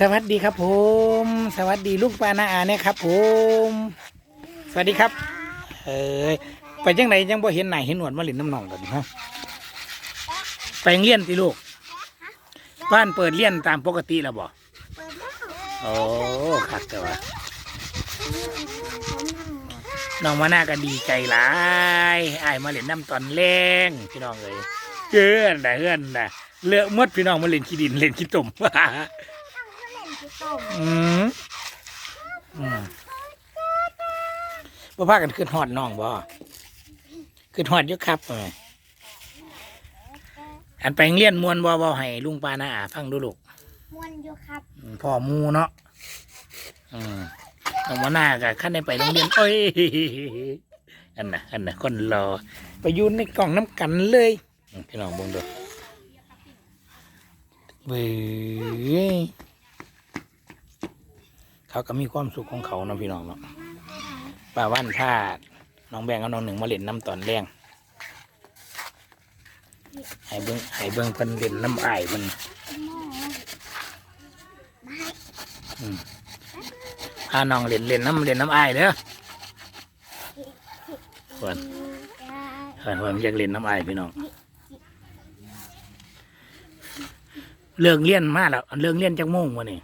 สวัสดีครับผม สวัสดีลูกปลานาอาเนี่ยครับผม สวัสดีครับ เอ้ยไปจังไหนยังบ่เห็นไหนเห็นหนวดมาหลินน้ำหนองกันฮะไปเรียนติลูก บ้านเปิดเรียนตามปกติแล้วบ่โอ้คักแต่ว่าน้องมาหน้าก็ดีใจหลายไอายมาเล่นน้ำตอนแรงพี่น้องเลยเกินนะเกินนะเลอะมดพี่น้องมาเล่นขี้ดินเล่นขี้ตุ่ม อืมอืมบ่พากันขึ้นหอดน้องบ่ขึ้นหอดอยู่ครับเอออันไปโรงเรียนมวนบ่บ่ให้ลุงปานาอาฟังดูลูกมวนอยู่ครับอืมพ่อหมูเนาะอืมน้องมาหน้ากับขั้นได้ไปโรงเรียนโอ้ยอันน่ะอันน่ะคนรอไปอยืนในกล่องน้ำกันเลยอืมพี่น้องเบงดูเว้ย เขาก็มีความสุขของเขาเนาะพี่น้องเนาะป้าว่านพาน้องแบงกับน้องหนึ่งมาเล่นน้ำตอนแรงให้เบิ้งให้เบิ้งเพิ่นเล่นน้ำไอายมันพาน้องเล่นเล่นน้ำเล่นน้ำไอายเด้อเพิ่นเพิ่นเพิ่นอยากเล่นน้ำไอายพี่น้องเลิกเรียนมาแล้วเลิกเรียนจักโมงวะนี่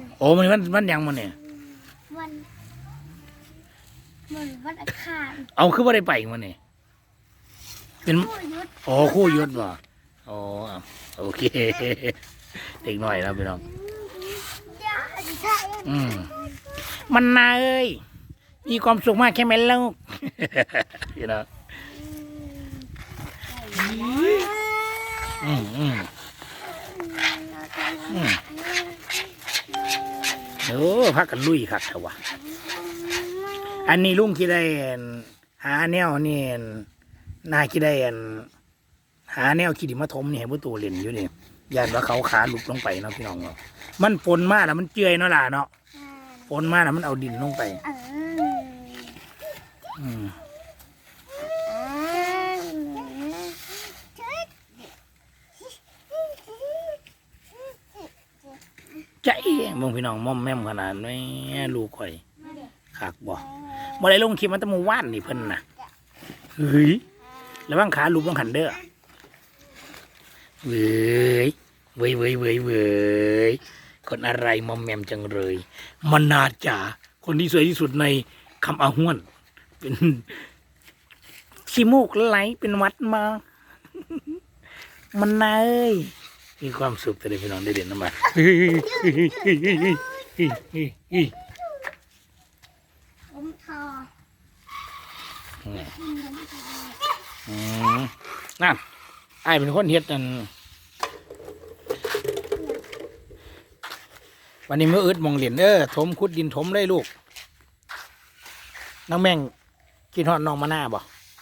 ไม่ได้ไม่ได้ไปเรียนโอ้มันมันมันยังมันเนี่ยวันวันวันอังคารเอาคือว่าได้ไปมันนี่เป็นผู้ยุทธโอ้คู่ยศบ่โอ้เอาโอเคเด็กหน่อยนะพี่น้องยาใช่อืมมันนาเอ้ยมีความสุขมากแค่ไหมลูกพี่น้องอืมอืมอืม โอ้พักกันลุยคักเถอะวะอันนี้ลุงคิดได้อั่นหาแนวนี่อั่นนายคิดได้อั่นหาแนวคิดดิมาทมนี่ให้ผู้ตัวเล่นอยู่นี่ยานว่าเขาขาหลุดลงไปเนาะพี่น้องเนาะมันฝนมากแล้วมันเจือยเนาะล่ะเนาะฝนมากแล้วมันเอาดินลงไปเอออืม ใจมึงพี่น้องม่อมแม่มขนาดนี้ลูกข่อยขากบ่บ่ได้ลงคลิปมันตะมูว่านนี่เพิ่นน่ะเฮ้ยระวังขาลูกต้องหันเด้อเว้ยเว้ยเว้ยเว้ยเว้ยคนอะไรมอมแมมจังเลยมนนาจ๋าคนที่สวยที่สุดในคำอาห้วน เป็นขี้มูกไหลเป็นวัดมา มันนาเอ้ย มีความสุขแต่เด็กพี่น้องได้เด่นน้ำมันผมทออืมนั่นไอ้ายเป็นคนเฮ็ดนั่นวันนี้เมื่ออึดหมองเหรียญเด้อถมขุดดินถมเลยลูกน้องแม่งกินฮอดน้องมาหน้าบ่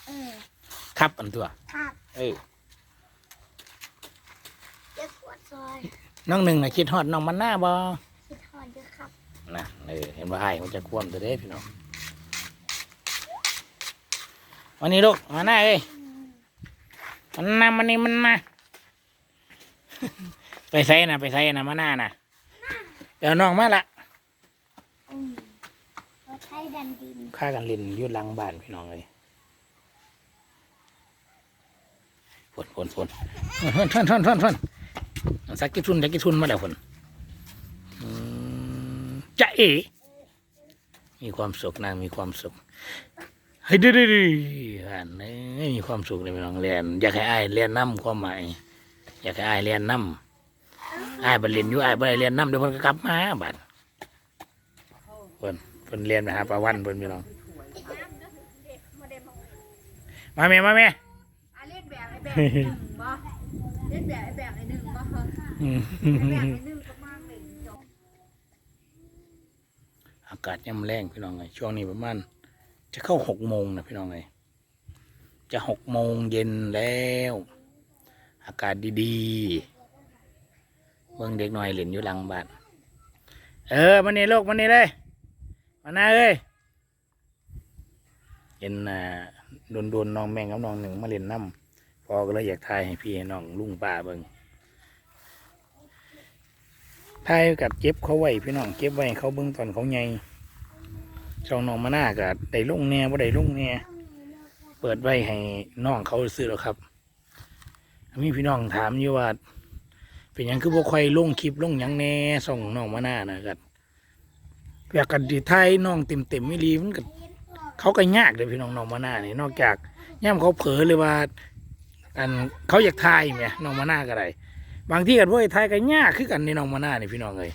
เออครับอันตัว ครับ เออ น้องหนึ่งนะคิดฮอดน้องมันหน้าบอคิดฮอดด้วยครับนะเออเห็นว่าไอ้มันจะคว่ำตัวเด้พี่น้องวันนี้ลูกมาหน้าเอ้ยมันน้ามันนี่มันนะไปใส่นะไปใส่นะมาหน้านะเดี๋ยวน้องมาละค่ากันลินค่ยุดลังบ้านพี่น้องเลยฝนฝนฝนฝนฝนฝนฝน สักกิทุนสักกิทุนมาแล้วฝนจะเอ มีความสุขนางมีความสุขเฮ้ยดื้อดื้อดื้ออันนี้มีความสุขเลยพี่น้องเรียนอยากให้อ้ายเรียนน้ำความหมายอยากให้อ้ายเรียนน้ำอ้ายบันเรียนอยู่อ้ายบันเรียนน้ำเดี๋ยวมันก็กลับมาบัดเพิ่นเพิ่นเรียนมาหาปลาวันเพิ่นพี่น้องมาแม่มาแม่อะเล่นแบบไอ้แบบไอ้หนึ่งบ่เล่นแบบไอ้แบบไอ้หนึ่ง อากาศย่ำแรงพี่น้องไงช่วงนี้ประมาณจะเข้าหกโมงนะพี่น้องไงจะหกโมงเย็นแล้ว อากาศดีๆเบิ่งเด็กหน่อยเล่นอยู่หลังบ้านเออมานี่ลูกมานี่เลยมาหน้าเอ้ยเห็นอ่าโดนโดนๆน้องแม่งกับน้องหนึ่งมาเล่นน้ำพอก็เลยอยากทายให้พี่ให้น้องลุงป้าเบิ่ง ทายกับเก็บเขาไว้พี่น้องเก็บไว้เขาเบิ่งตอนเขาใหญ่ช่องน้องมาหน้ากับได้ลงแน่บ่ได้ลงแน่เปิดไว้ให้น้องเขาซื้อแล้วครับมีพี่น้องถามอยู่ว่าเป็นยังคือบ่ค่อยลงคลิปลงหยังแหน่ส่องน้องมาหน้านะครับอยากกันดีไทยน้องเต็มเต็มๆไม่รีมันก็เขาก็ยากเลยพี่น้องน้องมาหน้านี่นอกจากย่ำเขาเผลอเลยว่า อันเขาอยากทายไหมน้องมาหน้าก็ได้ บางที่กันว่าทายก็ยากคือกันในน้องมาหน้านี่พี่น้องเลย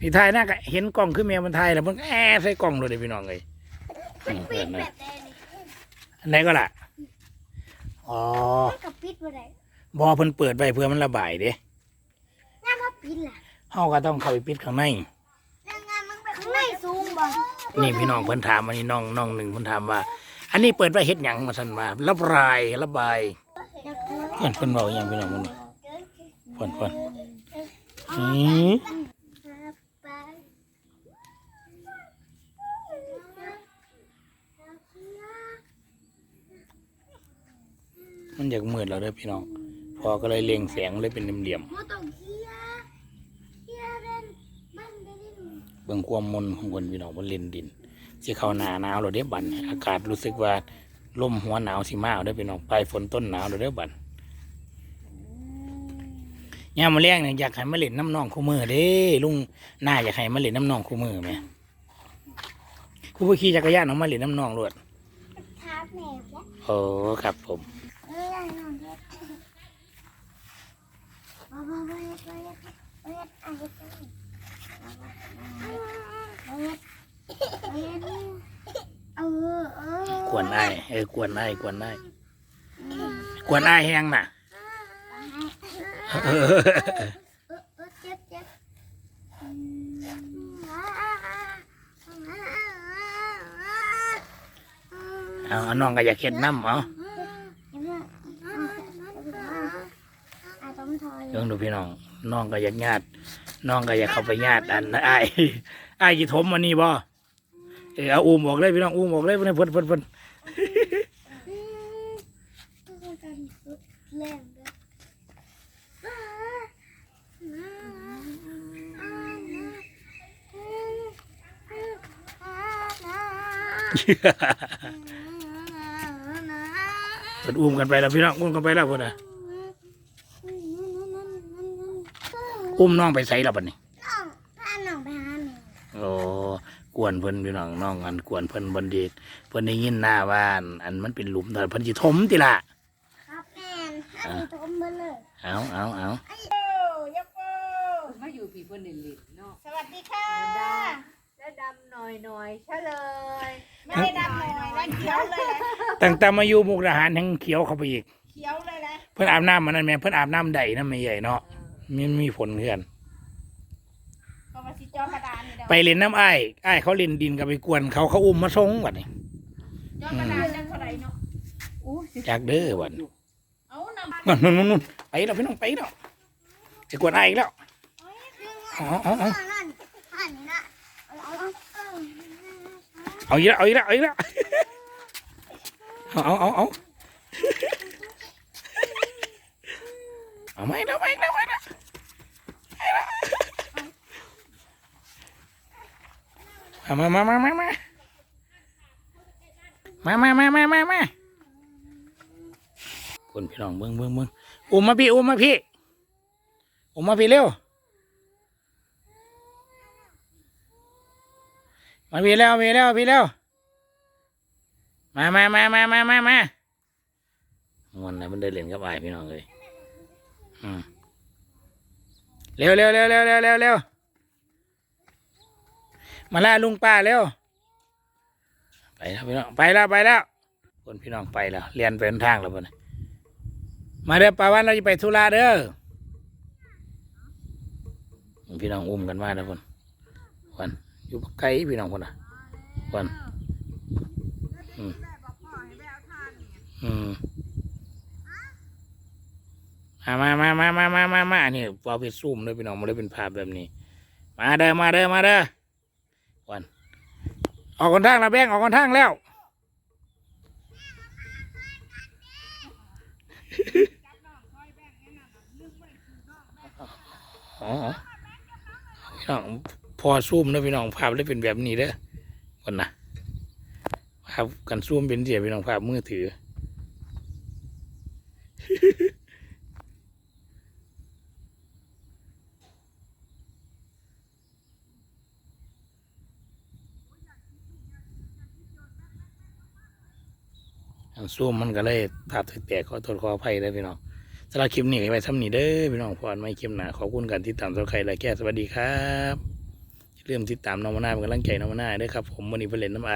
พี่ทายหน้าก็เห็นกล้องคือแมวมันทายแล้วมันก็แอบใส่กล้องเลยเด้อพี่น้องเลยอืมปิเปิดดแบนะบใดนี่อันไหนก็ล่ะอ๋อมันกับปิดบ่ได้บอเพิ่นเปิดไว้เพื่อมันระบายเด้น้ำมาปิดล่ะเฮาก็ต้องเข้าไปปิดข้างในข้างในสูงบ่นี่พี่น้องเพิ่นถามอันนี้น้องน้องหนึ่งเพิ่นถามว่า อันนี้เปิดไว้เฮ็ดหยังมาซั่นว่าระบายระบายอยากเจอเพิ่นเพิ่นเว้าหยังพี่น้องเพิ่น นี่เพิ่นเพิ่นอือไปมันอยากมืดแล้วเด้อพี่น้อง พอก็เลยเล็งแสงเลยเป็นเหลี่ยมบ่ต้องเคลียร์เคลียร์เป็นมันได้ดิๆเบิ่งความมนของคนพี่น้องบนเล่นดินสิเข้าหนาหนาวแล้วเด้อบันอากาศรู้สึกว่าลมหัวหนาวสิมาเอาเด้พี่น้องปลายฝนต้นหนาวแล้วเด้อบัด ยามมื้อแรงเนี่ยอยากให้มาเล่นน้ำน้องคู่มือเด้ลุงหน้าอยากให้มาเล่นน้ำน้องคู่มือแหม่กูไปขี่จักรยานออกมาเล่นน้ำน้องรวดทับแม่แล้วโอ้ครับผมเออน้องเฮ็ดบ่บ่บ่เฮ็ดบ่เฮ็ดบ่เฮ็ดอะเฮ็ดบ่เฮ็ดบ่เฮ็ดเออเออกวนอ้ายเออกวนอ้ายกวนอ้ายกวนอ้ายแห้งน่ะ เออเออเจ็บเจ็บอืมเอาเอาน้องก็อยากเห็นน้ำเอาอาต้องถอยเรื่องดูพี่น้อง น้องก็อยากญาติน้องก็อยากเข้าไปญาติอันนะอ้ายอ้ายจีถมมันนี่บ่เออเอาอุ้มออกเลยพี่น้องอุ้มออกเลยเพิ่นเพิ่นเพิ่นเพิ่น แรงเลยเพิ่นอุ้มกันไปแล้วพี่น้องอุ้มกันไปแล้วพ่นน่ะอุ้มน้องไปใส่แล้วบัดนี้น้องพาน้องไปหาแม่โอ้กวนเพิ่นพี่น้องน้องอันกวนเพิ่นบันเดีเพิ่นได้ยินหน้าว่าอันอันมันเป็นหลุมแต่เพิ่นสิถมติล่ะครับแม่ให้ทมมาเลยเอาเอาเอามาอยู่ผีเพื่นเล่นๆเนาะสวัสดีค่ะแล้วดำหน่อยหน่อยๆเฉลย ไม่ได้ดำหน่อยนะเขียวเลยแหละตั้งแต่มาอยู่มุกดาหารทั้งเขียวเข้าไปอีก เขียวเลยแหละเพิ่นอาบน้ำมันนั่นแม่เพิ่นอาบน้ำใดนั่นไม่ใหญ่เนาะมีมีผลเพื่อน ก็มาสิจอกระดานนี่เด้อไปเล่นน้ำอ้ายอ้ายเขาเล่นดินกับไปกวนเขาเขาอุ้มมาส่งบัดนี้จอกระดานจังเท่าไหร่เนาะอู้สิจากเด้อบัดเอาน้ำนู่นนู่นนู่นไปแล้วพี่น้องไปแล้วจะกวนอ้ายอีกแล้วเอาเอาเอานั่นอันนี้นะเอาเอาเอา เอาอีกแล้วเอาอีกแล้วเอาอีกแล้วเอาเอาเอาเอาเอาไม่แล้วไม่แล้วไม่แล้วเอามามามามามามามามามามามาคนพี่น้องเบิ้งเบิ้งเบิ้งอุ้มมาพี่อุ้มมาพี่อุ้มมาพี่เร็ว มาพี่เร็วพี่เร็วพี่เร็วมามามามามามามามันนะมันเดินเล่นกับไอ้ายพี่น้องเลยอืมเร็วเร็วเร็วเร็วเร็วเร็วเร็วมาล่าลุงป้าเร็วไปแล้วพี่น้องไปแล้วไปแล้ว คนพี่น้องไปแล้วเรียนเป็นทางแล้วพุ่นน่ะมาเด้อป้าวันเราจะไปธุระเด้อพี่น้องอุ้มกันมาแล้วพุ่นวัน อยู่ไกลพี่น้องคนน่ะวันอืมมามามามามามามานี่เราไปซูมเลยพี่น้องมันเลยเป็นภาพแบบนี้ มาเด้อมาเด้อมาเด้อวันออกกันทางล้แบงออกกันทางแล้วพี่น้อง พอซูมเด้อพี่น้องภาพเลยเป็นแบบนี้เด้อก่อนนะภาพกันซูมเป็นเสียพี่น้องภาพมือถืออันซูมมันก็เลยภาพแตกๆขอโทษขออภัยได้พี่น้องสำหรับคลิปนี้ไว้ซ้ำนี้เด้อพี่น้องพรไม่คลิปหนาขอบคุณการติดตามสำหรับใครและแก่สวัสดีครับ เริ่าลืมติดตามน้องมาหน้าเป็นกำลังใจน้องมาหน้าด้วยครับผมวันนี้ไปเล่นน้ำไอ